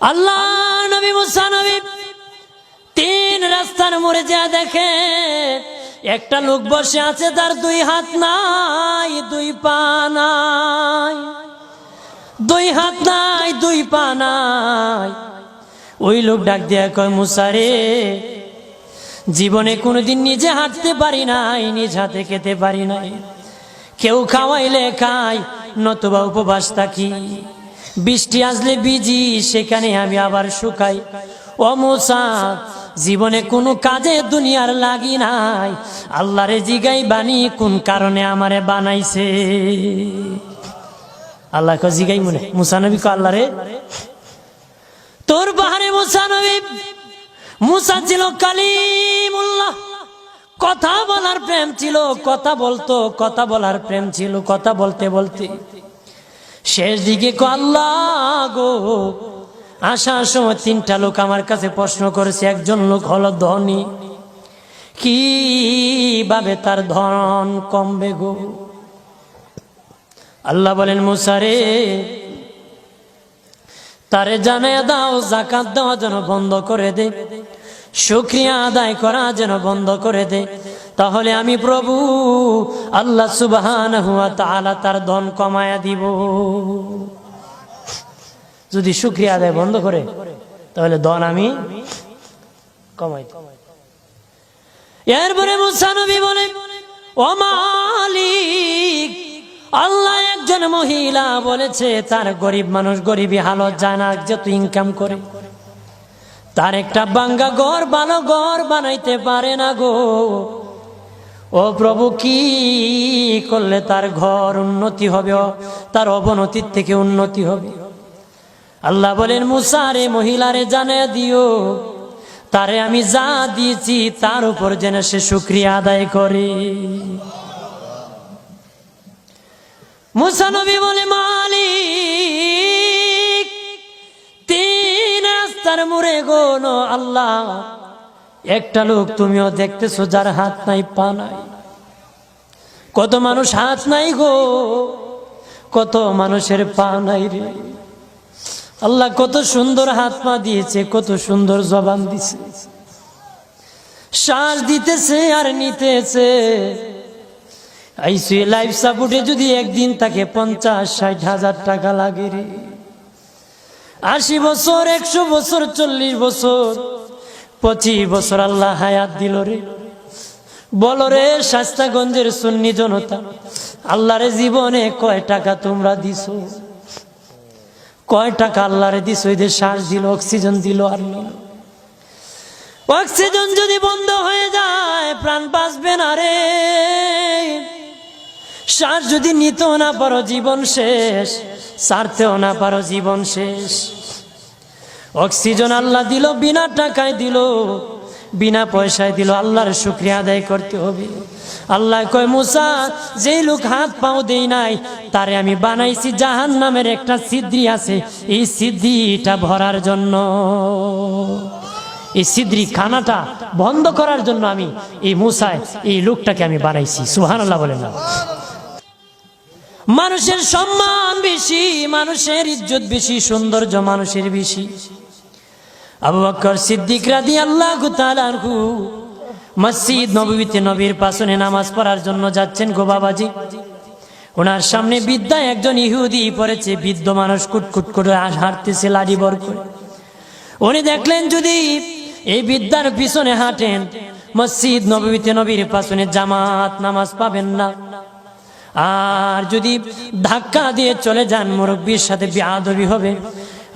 আল্লাহ তিন রাস্তার দেখে, একটা লোক বসে আছে, তার দুই হাত নাই, দুই পা নাই। দুই হাত নাই, দুই পা নাই। ওই লোক ডাক দিয়া কয় মুসারে জীবনে কোনোদিন নিজে হাঁটতে পারি নাই, নিজ হাতে খেতে পারি নাই। কেউ খাওয়াইলে খাই নতুবা উপবাস থাকি। বৃষ্টি আসলে বিজি সেখানে আমি আবার শুকাই। ও জীবনে কোনো কাজে দুনিয়ার লাগি নাই। আল্লাহরে জিগাই বানি কোন কারণে আমারে বানাইছে? আল্লাহ ক জিগাই মনে মুসানবী ক আল্লাহরে তোর বাহারে মুসানবী মুসা ছিল কালিমুল্লাহ। কথা বলার প্রেম ছিল, কথা বলতো, কথা বলার প্রেম ছিল, কথা বলতে বলতে। শেষ দিকে গো, আসার সময় তিনটা লোক আমার কাছে প্রশ্ন করেছে, একজন লোক হলো ধনী। কীভাবে তার ধন কমবে গো? আল্লাহ বলেন মুসারে তারে জানায় দাও, জাকাত দেওয়া যেন বন্ধ করে দে। শুক্রিয়া আদায় করা যেন বন্ধ করে দে। তাহলে আমি প্রভু আল্লাহ সুবাহান হুয়া তাআলা তার ধন কমায়া দিব। যদি শুক্রিয়া আদায় বন্ধ করে, তাহলে ধন আমি কমাই এরপরে মুসানবী বলে, ও মালিক, আল্লাহ একজন মহিলা বলেছে, তার গরিব মানুষ গরিবী হালত জানা যত ইনকাম করে। তার একটা বাঙ্গা ঘর ভালো ঘর বানাইতে পারে না গো। ও প্রভু, কি করলে তার ঘর উন্নতি হবে? তার অবনতির থেকে উন্নতি হবে। আল্লাহ বলেন মুসারে মহিলারে জানে দিও। তারে আমি যা দিয়েছি, তার উপর যেন সে শুক্রিয়া আদায় করে। মুসানবী বলে, মালিক রাস্তার মুড়ে গোন আল্লাহ। একটা লোক তুমিও দেখতেছো যার হাত নাই, পা নাই। কত মানুষ হাত নাই গো, কত মানুষের পা নাই রে। আল্লাহ কত সুন্দর হাত পা দিয়েছে, কত সুন্দর জবান দিছে। শ্বাস দিতেছে আর নিতেছে। আইসিউ লাইফ সাপোর্টে যদি একদিন তাকে পঞ্চাশ, ষাট হাজার টাকা লাগে রে। আশি বছর, একশো বছর, চল্লিশ বছর, পঁচিশ বছর আল্লাহ হায়াত দিল রে। বলো রে, শাস্তাগঞ্জের সুন্নি জনতা, আল্লাহরে জীবনে কয় টাকা তোমরা দিছো? কয় টাকা আল্লাহরে দিছো? এদের শ্বাস দিল, অক্সিজেন দিল আর অক্সিজেন যদি বন্ধ হয়ে যায়, প্রাণ বাঁচবে না রে। শ্বাস যদি নিত না পারো জীবন শেষ। সারতেও না পারো জীবন শেষ। অক্সিজেন আল্লাহ দিল, বিনা টাকায় দিল, বিনা পয়সায় দিল, আল্লাহর শুক্রিয়া আদায় করতে হবে। আল্লাহ কয়, মুসা, যেই লোক হাত পাও দেই নাই, তারে আমি বানাইছি জাহান নামের একটা সিদ্ধি আছে। এই সিদ্ধিটা ভরার জন্য, এই সিদ্রি খানাটা বন্ধ করার জন্য আমি এই মুসায়, এই লোকটাকে আমি বানাইছি। সুহান আল্লাহ বলেন না। মানুষের সম্মান বেশি, মানুষের ইজ্জত বেশি, সৌন্দর্য মানুষের বেশি। আবু বকর সিদ্দিক রাদি আল্লাহ মসজিদ নবীতে নবীর পাশনে নামাজ পড়ার জন্য যাচ্ছেন গো বাবাজি। ওনার সামনে বিদ্যায় একজন ইহুদি পড়েছে, বৃদ্ধ মানুষ কুটকুট করে হাঁটতেছে, লাড়ি বর করে। উনি দেখলেন যদি এই বিদ্যার পিছনে হাঁটেন, মসজিদ নবীতে নবীর পাশনে জামাত নামাজ পাবেন না। আর যদি ধাক্কা দিয়ে চলে যান মুরব্বীর সাথে বিআদবি হবে।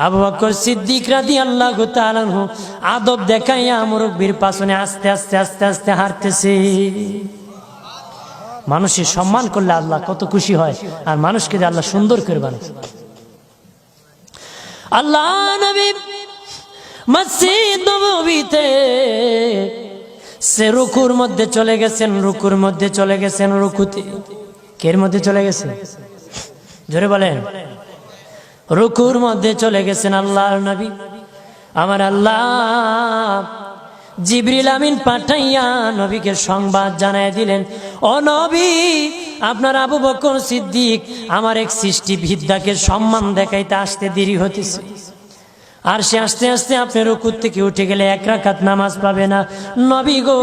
আবু বকর সিদ্দিক রাদি আল্লাহ তাআলাহু আদব দেখাইয়া মুরব্বীর পাশনে আস্তে আস্তে আস্তে আস্তে হাঁটতেছে। মানুষের সম্মান করলে আল্লাহ কত খুশি হয়, আর মানুষকে যে আল্লাহ সুন্দর করে বানায়। আল্লাহ নবী মসজিদ নবীতে সে রুকুর মধ্যে চলে গেছেন, রুকুর মধ্যে চলে গেছেন রুকুতে। কের মধ্যে চলে গেছে? জোরে বলেন। রুকুর মধ্যে চলে গেছেন আল্লাহর নবী। আমার আল্লাহ জিবরিল আমিন পাঠাইয়া নবীকে সংবাদ জানাই দিলেন। ও নবী, আপনার আবু বকর সিদ্দিক আমার এক সৃষ্টি বিদ্যাকে সম্মান দেখাইতে আসতে দেরি হতেছে আর সে আস্তে আস্তে আপনি রুকুর থেকে উঠে গেলে এক রাকাত নামাজ পাবে না। নবী গো,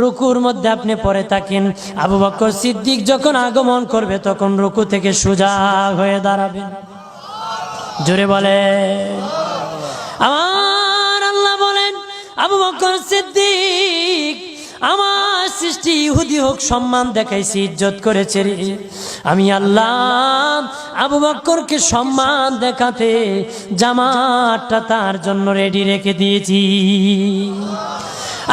রুকুর মধ্যে আপনি পরে থাকেন। আবু বকর সিদ্দিক যখন আগমন করবে, তখন রুকু থেকে সোজা হয়ে দাঁড়াবেন জোরে বলে। আমার আল্লাহ বলেন, আবু বক্কর সিদ্দিক আমার সৃষ্টি ইহুদি হোক, সম্মান দেখাইছি, ইজ্জত করেছে রে। আমি আল্লাহ আবু বক্করকে সম্মান দেখাতে জামাটা তার জন্য রেডি রেখে দিয়েছি।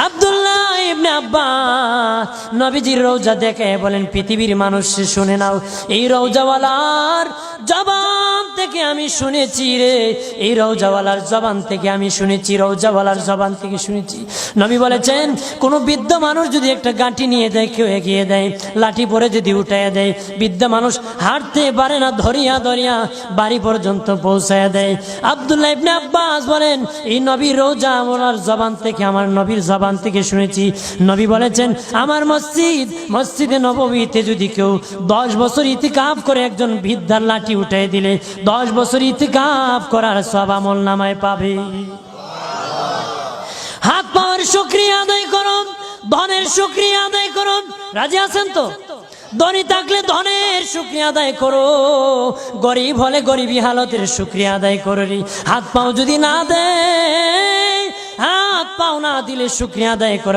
আব্দুল্লাহ ইবনে আব্বাস, নবীজির রৌজা দেখে বলেন, পৃথিবীর মানুষ শুনে নাও, এই রৌজাওয়ালার জবান থেকে আমি শুনেছি রে, এই রৌজাওয়ালার জবান থেকে আমি শুনেছি রৌজাওয়ালার জবান থেকে শুনেছি। নবী বলেছেন, কোন বৃদ্ধ মানুষ যদি একটা গাঁটি নিয়ে দেয়, কেউ এগিয়ে দেয়, লাঠি পরে যদি উঠাইয়া দেয়, বৃদ্ধ মানুষ হাঁটতে পারে না, ধরিয়া ধরিয়া বাড়ি পর্যন্ত পৌঁছায় দেয়। আব্দুল্লাহ ইবনে আব্বাস বলেন, এই নবী রোজা ওনার জবান থেকে, আমার নবীর জবান থেকে শুনেছি নবী বলেছেন, আমার মসজিদ, মসজিদে নবমীতে যদি কেউ দশ বছর ইতিকাফ করে একজন বৃদ্ধার লাঠি উঠে দিলে, দশ বছর ইতিকাফ করার সব আমল নামায় পাবে। হাত পাওয়ার শুক্রিয়া আদায় করুন, ধনের শুক্রিয়া আদায় করুন। রাজি আছেন তো? ধনী থাকলে ধনের শুক্রিয়া আদায় করো, গরিব হলে গরিবী হালতের শুক্রিয়া আদায় করো। হাত পাও যদি না দেয়, হাত পাও না দিলে শুক্রিয়া আদায় করো।